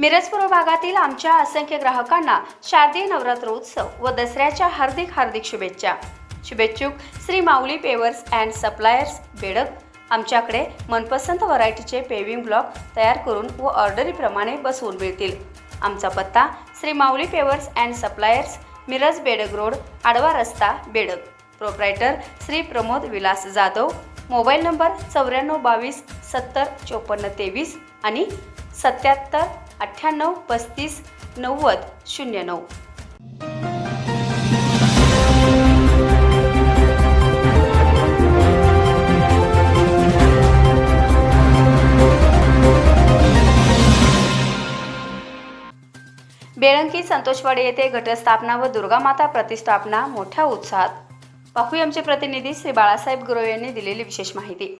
मिरजपूर भागातील आमच्या असंख्य ग्राहकांना शारदीय नवरात्रोत्सव व दसऱ्याच्या हार्दिक हार्दिक शुभेच्छा. शुभेच्छुक Shri Mauli pavers and suppliers Bedag आमच्याकडे मनपसंत व्हरायटीचे पेविंग ब्लॉक तयार करून व ऑर्डरीप्रमाणे बसवून मिळतील. आमचा पत्ता Shri Mauli pavers and suppliers Miraj Bedag road आडवा रस्ता Bedag proprietor Shri Pramod Vilas Jadhav. Mobile number चौऱ्याण्णव बावीस सत्तर चोपन्न तेवीस आणि सत्याहत्तर अठ्ठ्याण्णव पस्तीस नव्वद शून्य नऊ. बेळंकी संतोषवाडी येथे घटस्थापना व दुर्गामाता प्रतिष्ठापना मोठ्या उत्साहात. पाहुई आमचे प्रतिनिधी श्री बाळासाहेब गुरव यांनी दिलेली विशेष माहिती.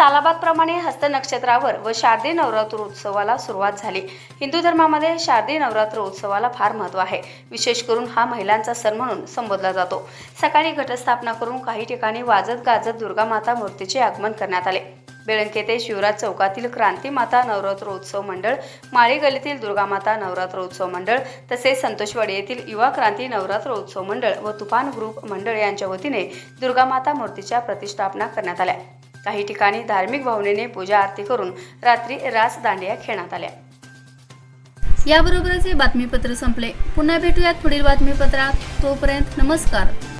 सालाबादप्रमाणे हस्त नक्षत्रावर व शारदीय नवरात्र उत्सवाला सुरुवात झाली. हिंदू धर्मामध्ये शारदीय नवरात्र उत्सवाला फार महत्त्व आहे. विशेष करून हा महिलांचा सण म्हणून संबोधला जातो. सकाळी घटस्थापना करून काही ठिकाणी वाजत गाजत दुर्गा माता मूर्तीचे आगमन करण्यात आले. बेळंके ते शिवराज चौकातील क्रांती माता नवरात्रोत्सव मंडळ माळी गलीतील दुर्गामाता नवरात्रोत्सव मंडळ तसेच संतोषवाडी येथील युवा क्रांती नवरात्रोत्सव मंडळ व तुफान ग्रुप मंडळ यांच्या वतीने दुर्गामाता मूर्तीच्या प्रतिष्ठापना करण्यात आल्या. काही ठिकाणी धार्मिक भावनेने पूजा आरती करून रात्री रास दांडिया खेळण्यात आल्या. याबरोबरच हे बातमीपत्र संपले. पुन्हा भेटूयात पुढील बातमीपत्रात. तोपर्यंत नमस्कार.